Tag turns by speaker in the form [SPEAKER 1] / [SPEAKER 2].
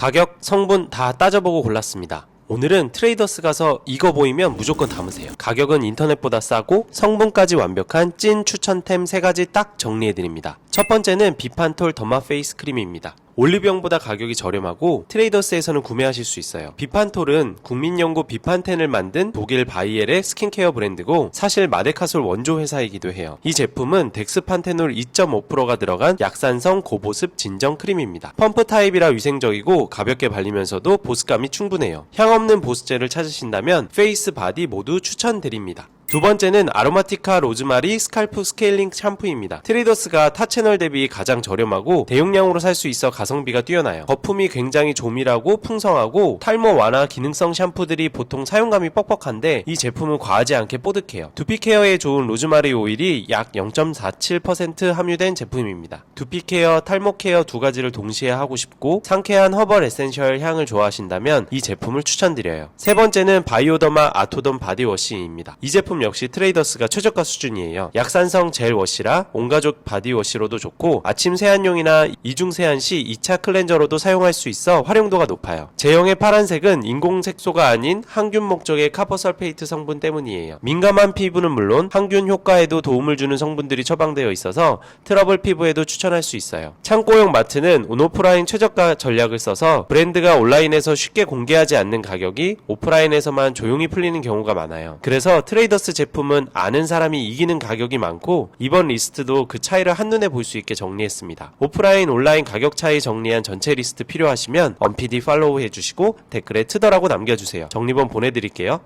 [SPEAKER 1] 가격, 성분 다 따져보고 골랐습니다. 오늘은 트레이더스 가서 이거 보이면 무조건 담으세요. 가격은 인터넷보다 싸고 성분까지 완벽한 찐 추천템 3가지 딱 정리해드립니다. 첫 번째는 비판톨 더마 페이스 크림입니다. 올리브영보다 가격이 저렴하고 트레이더스에서는 구매하실 수 있어요. 비판톨은 국민연고 비판텐을 만든 독일 바이엘의 스킨케어 브랜드고 사실 마데카솔 원조 회사이기도 해요. 이 제품은 덱스판테놀 2.5%가 들어간 약산성 고보습 진정 크림입니다. 펌프 타입이라 위생적이고 가볍게 발리면서도 보습감이 충분해요. 향 없는 보습제를 찾으신다면 페이스 바디 모두 추천드립니다. 두 번째는 아로마티카 로즈마리 스칼프 스케일링 샴푸입니다. 트레이더스가 타 채널 대비 가장 저렴하고 대용량으로 살 수 있어 가성비가 뛰어나요. 거품이 굉장히 조밀하고 풍성하고 탈모 완화 기능성 샴푸들이 보통 사용감이 뻑뻑한데 이 제품은 과하지 않게 뽀득해요. 두피 케어에 좋은 로즈마리 오일이 약 0.47% 함유된 제품입니다. 두피 케어, 탈모 케어 두 가지를 동시에 하고 싶고 상쾌한 허벌 에센셜 향을 좋아하신다면 이 제품을 추천드려요. 세 번째는 바이오더마 아토돈 바디워시입니다. 이 제품 역시 트레이더스가 최저가 수준이에요. 약산성 젤 워시라 온가족 바디 워시로도 좋고 아침 세안용이나 이중 세안 시 2차 클렌저로도 사용할 수 있어 활용도가 높아요. 제형의 파란색은 인공 색소가 아닌 항균 목적의 카퍼설페이트 성분 때문이에요. 민감한 피부는 물론 항균 효과에도 도움을 주는 성분들이 처방되어 있어서 트러블 피부에도 추천할 수 있어요. 창고용 마트는 온오프라인 최저가 전략을 써서 브랜드가 온라인에서 쉽게 공개하지 않는 가격이 오프라인에서만 조용히 풀리는 경우가 많아요. 그래서 트레이더스 제품은 아는 사람이 이기는 가격이 많고 이번 리스트도 그 차이를 한눈에 볼 수 있게 정리했습니다. 오프라인 온라인 가격 차이 정리한 전체 리스트 필요하시면 언PD 팔로우 해주시고 댓글에 트더라고 남겨주세요. 정리본 보내드릴게요.